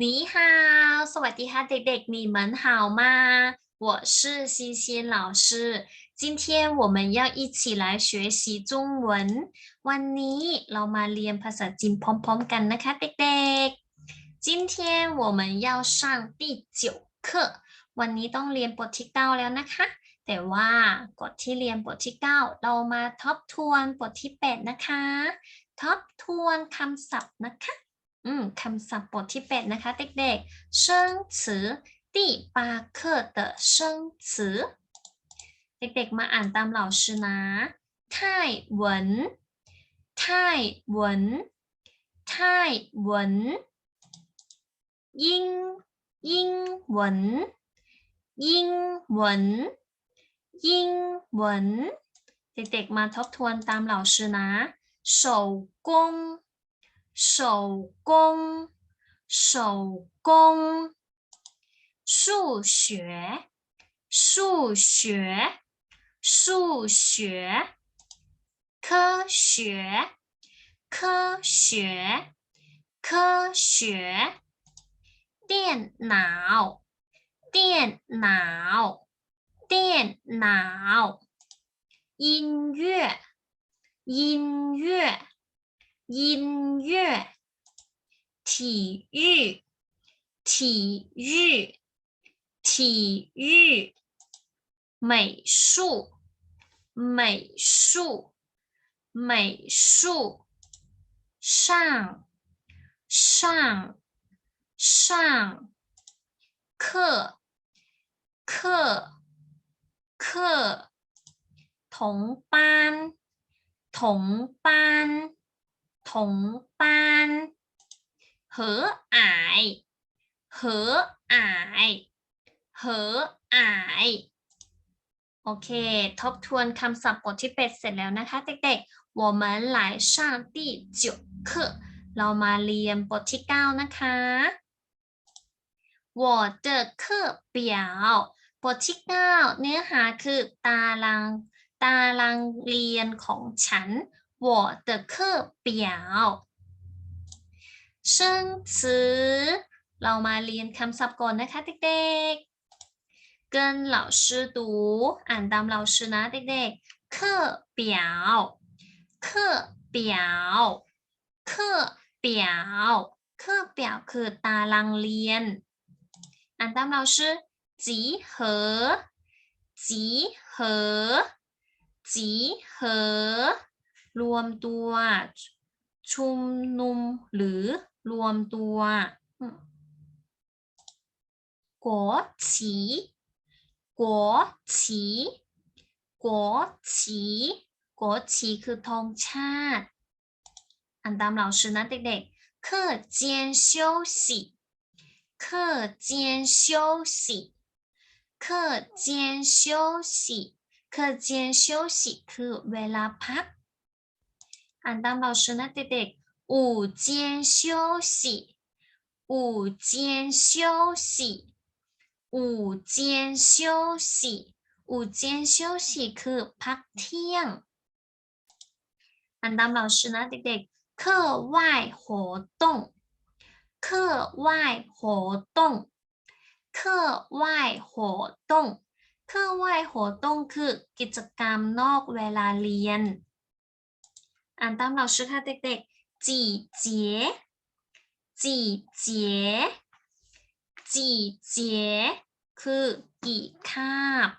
你好，สวัสดีค่ะเด็กๆ，你们好吗？我是西西老师，今天我们要一起来学习中文。วันนี้เรามาเรียนภาษาจีนพร้อมๆกันนะคะเด็กๆ今天我们要上第九课วันนี้ต้องเรียนบทที่เก้าแล้วนะคะ แต่ว่าก่อนที่เรียนบทที่เก้าเรามาทบทวนบทที่แปดนะคะ ทบทวนคำศัพท์นะคะ อืมคำศัพท์บทที่แปดนะคะเด็กๆ生词第八课的生词เด็กๆมาอ่านตามเหล่าชื่อนะ太文太文太文英英文英文英文เด็กๆมาทบทวนตามเหล่าชื่อนะ手工 手工，手工，数学，数学，数学，科学，科学，科学，电脑，电脑，电脑，音乐，音乐。音乐，体育，体育，体育，美术，美术，美术，上，上，上，课，课，课，同班，同班。同班和蔼和蔼和蔼โอเค ทบทวนคำศัพท์บทที่เป็ดเสร็จแล้วนะคะเด็กๆ我们来上第九课เรามาเรียนบทที่เก้านะคะ我的课表บทที่เก้าเนื้อหาคือตารางตารางเรียนของฉัน 我的课表生词เรามาเรียนคำศัพท์ก่อนนะคะเด็กๆ跟老师读อ่านตาม老师นะเด็กๆ课表课表课表课表คือตารางเรียนอ่านตาม老师集合集合集合 รวมตัว ชุมนุมหรือรวมตัวกัวฉีกัวฉีกัวฉีกัวฉีคือธงชาติอ่านตาม老师นะเด็กๆ课间休息课间休息课间休息课间休息คือเวลาพัก อ่านตามเราชนะเด็กๆ午间休息午间休息午间休息午间休息คือพักเที่ยงอ่านตามเราชนะเด็กๆ课外活动课外活动课外活动课外活动คือกิจกรรมนอกเวลาเรียน อ่านตามเราชื่อค่ะเด็กๆจีเจียจีเจียจีเจียคือกี่คาบ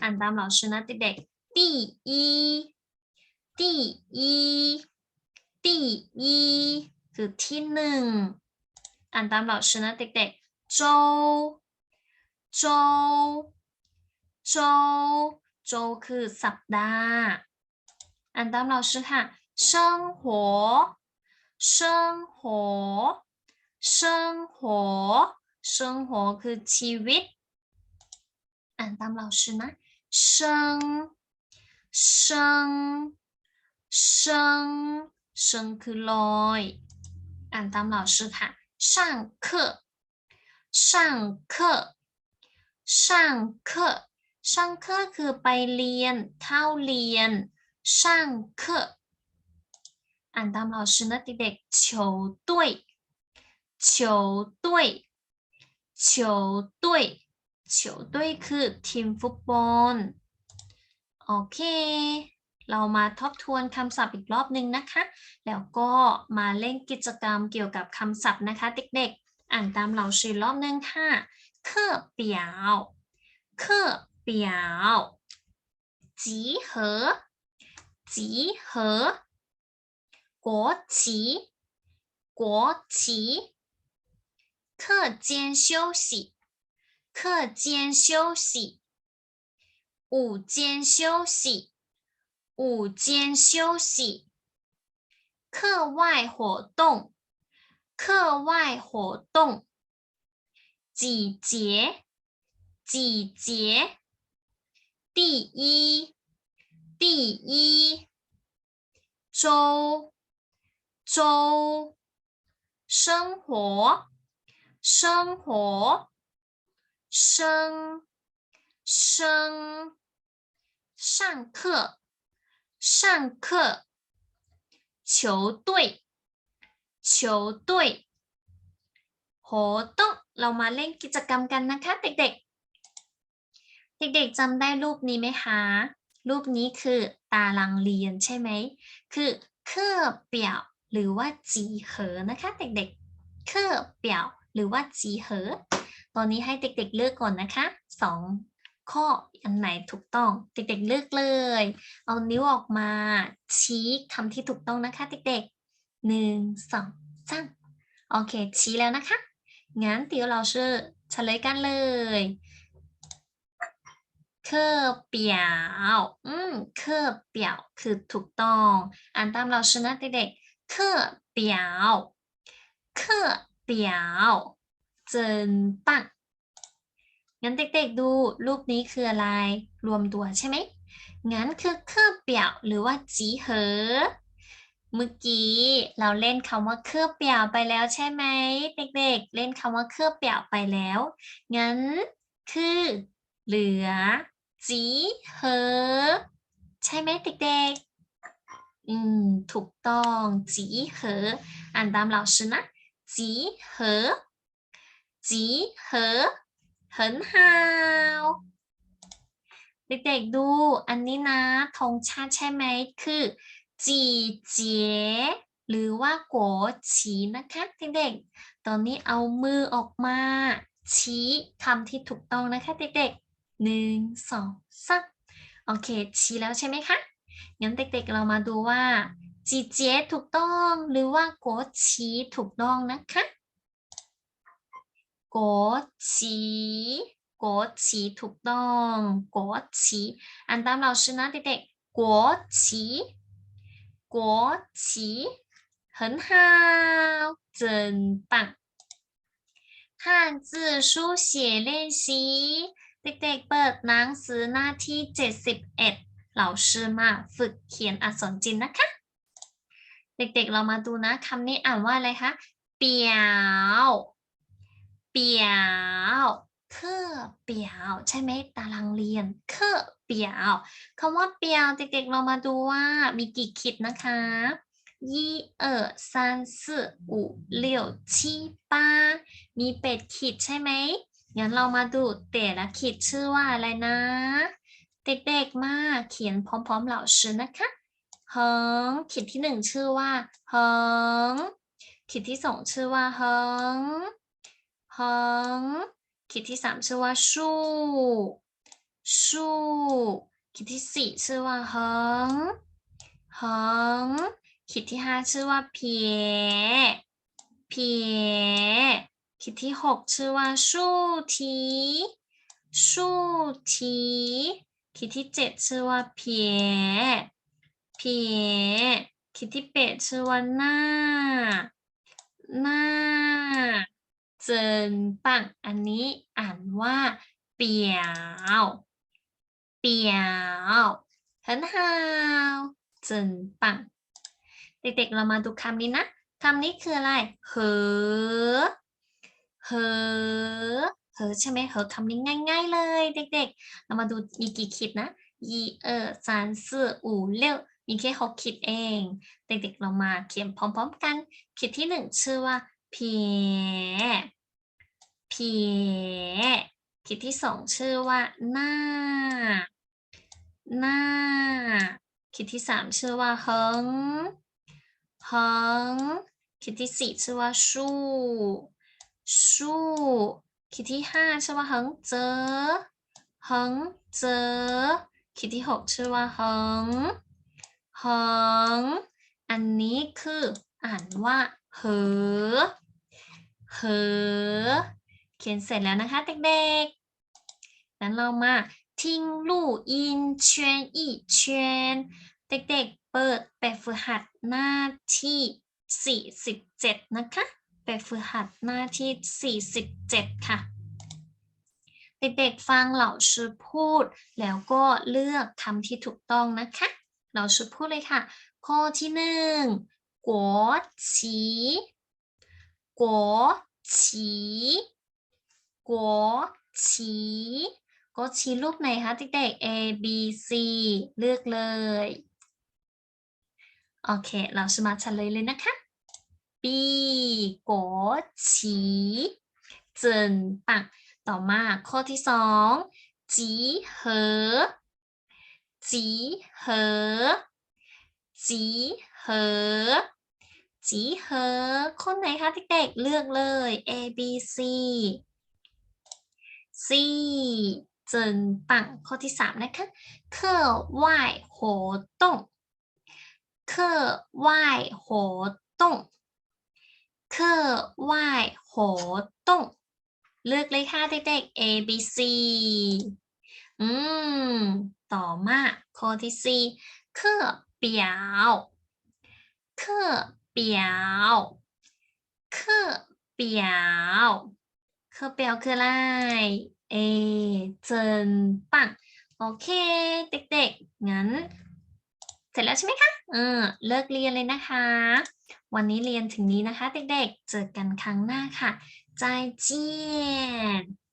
อ่านตามเราชื่อนะเด็กๆตีอีตีอีตีอีคือที่หนึ่งอ่านตามเราชื่อนะเด็กๆโจโจโจโจคือสัปดาห์ อ่านตามเราชื่อค่ะ生活生活生活生活คือชีวิตอ่านตามเราชื่อนะ生生生生คือลอยอ่านตามเราชื่อค่ะ上课上课上课上课คือไปเรียนเข้าเรียน 上课อ่านตามเราชื่อนะเด็กๆ球队 球队球队球队คือทีมฟุตบอล โอเค เรามาทบทวนคำศัพท์อีกรอบหนึ่งนะคะ แล้วก็มาเล่นกิจกรรมเกี่ยวกับคำศัพท์นะคะ เด็กๆ อ่านตามเราชื่อรอบหนึ่งค่ะ课表课表集合 集合国旗国旗课间休息课间休息午间休息，午间休息。课外活动，课外活动。几节，几节。第一，第一。周，周。生活，生活。生，生。上课，上课。球队，球队。活动เรามาเล่นกิจกรรมกันนะคะ เด็กๆ เด็กๆจำได้รูปนี้ไหมคะ รูปนี้คือตารางเรียนใช่ไหม คือเครื่อเปียวหรือว่าจีเหอนะคะ เด็กๆเครื่อเปียวหรือว่าจีเหอตอนนี้ให้เด็กๆเลือกก่อนนะคะสองข้ออันไหนถูกต้อง เด็กๆเลือกเลย เอานิ้วออกมาชี้คำที่ถูกต้องนะคะเด็กๆหนึ่งสองสามโอเคชี้แล้วนะคะงั้นเดี๋ยวเราเชื่อเฉลยกันเลย เคอเปียวอืมเคอเปียวคือถูกต้อง อ่านตามเราชนะเด็กๆเคอเปียวเคอเปียวเจินปังงั้นเด็กๆดูรูปนี้คืออะไร รวมตัวใช่ไหม งั้นคือเครื่อเปี่ยวหรือว่าจีเหอ เมื่อกี้เราเล่นคำว่าเครื่อเปี่ยวไปแล้วใช่ไหมเด็กๆ เล่นคำว่าเครื่อเปี่ยวไปแล้ว งั้นคือเหลือ จีเหอใช่ไหมเด็กๆ อืม ถูกต้องจีเหออ่านตามเราชื่อนะจีเหอจีเหอ很好เด็กๆดูอันนี้นะธงชาติใช่ไหมคือจีเจียหรือว่ากัวฉีนะคะเด็กๆ ตอนนี้เอามือออกมา ชี้คำที่ถูกต้องนะคะเด็กๆ หนึ่งสองสามโอเค ชี้แล้วใช่ไหมคะ งั้นเด็กๆเรามาดูว่าจีเจียถูกต้องหรือว่ากัวฉีถูกต้องนะคะ国旗国旗ถูกต้อง国旗อ่านตามเราชื่อนะเด็กๆ国旗国旗很好真棒汉字书写练习 เด็กๆ เปิดหนังสือหน้าที่ 71 เหล่าชื่อมาฝึกเขียนอักษรจีนนะคะ เด็กๆ เรามาดูนะคำนี้อ่านว่าอะไรคะเปียวเปียวเคเปียวใช่ไหมตารางเรียนเคเปียวคำว่าเปียวเด็กๆ เรามาดูว่ามีกี่ขีดนะคะยี่เออสามสี่ห้าหกเจ็ดแปมีเดขีดใช่ไหม งั้นเรามาดูแต่ละขีดชื่อว่าอะไรนะ เด็กๆมาเขียนพร้อมๆเหล่าชื่อนะคะเฮิงขีดที่หนึ่งชื่อว่าเฮิงขีดที่สองชื่อว่าเฮิงเฮิงขีดที่สามชื่อว่าชู่ชู่ขีดที่สี่ชื่อว่าเฮิงเฮิงขีดที่ห้าชื่อว่าเพียเพีย ขีดที่หกชื่อว่าชู่ทีชู่ทีขีดที่เจ็ดชื่อว่าเพียเพียขีดที่แปดชื่อว่าหน้า หน้าเจินปังอันนี้อ่านว่าเปียวเปียว很好เจินปังเด็กๆ เรามาดูคำนี้นะ คำนี้คืออะไร เหอ เหอเหอใช่ไหมเหอคำนี้ง่าย ๆ เลยเด็กๆ เรามาดูมีกี่ขีดนะยี่เออสามสี่五六มีแค่หกขีดเอง เด็กๆ เรามาเขียนพร้อม ๆ กันขีดที่หนึ่งชื่อว่าเพียเพียคิดที่สองชื่อว่าหน้า หน้า คิดที่สามชื่อว่าเฮงเฮงคิดที่สี่ชื่อว่าชู่ ชู่คิดที่ห้าชื่อว่าเฮิงเจอเฮิงเจอคิดที่หกชื่อว่าเฮิงเฮิงอันนี้คืออ่านว่าเหอเหอเขียนเสร็จแล้วนะคะเด็กๆนั้นเรามาทิ้งลู่อินเชนอีเชนเด็กๆ เปิดแบบฝึกหัดหน้าที่ 47 นะคะ แบบฝึกหัดหน้าที่ 47 ค่ะ เด็กๆฟังเหล่าชื่อพูด แล้วก็เลือกคำที่ถูกต้องนะคะ เหล่าชื่อพูดเลยค่ะ ข้อที่หนึ่งกัวฉีกัวฉีกัวฉีกัวฉีรูปไหนคะเด็กๆ A B C เลือกเลย โอเค เราจะมาเฉลยเลยนะคะ ปีโกฉีจึนปังต่อมาข้อที่สองจีเหอจีเหอจีเหอจีเหอคนไหนคะเด็กๆเลือกเลย A B C C จนปังข้อที่สามนะคะเครื่องไหวโหตงเค่ไหวโหตง 课外活动เลือกเลยค่ะเด็กๆ A B C อืม ต่อมาข้อที่สี่เคอเปียวคือเปียวคือเปียวคือเปียวคืออะไรเอเจนปังโอเค เด็กๆ งั้น เสร็จแล้วใช่ไหมคะ เออ เลิกเรียนเลยนะคะ วันนี้เรียนถึงนี้นะคะ เด็กๆ เจอกันครั้งหน้าค่ะ再见。